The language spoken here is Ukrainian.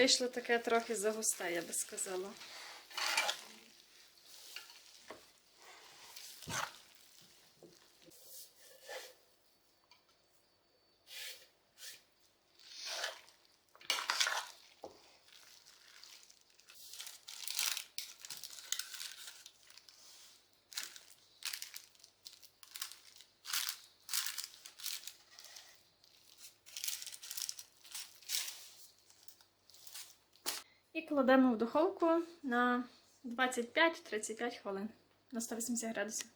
Вийшло таке трохи загусте, я би сказала. І кладемо в духовку на 25-35 хвилин на 180 градусів.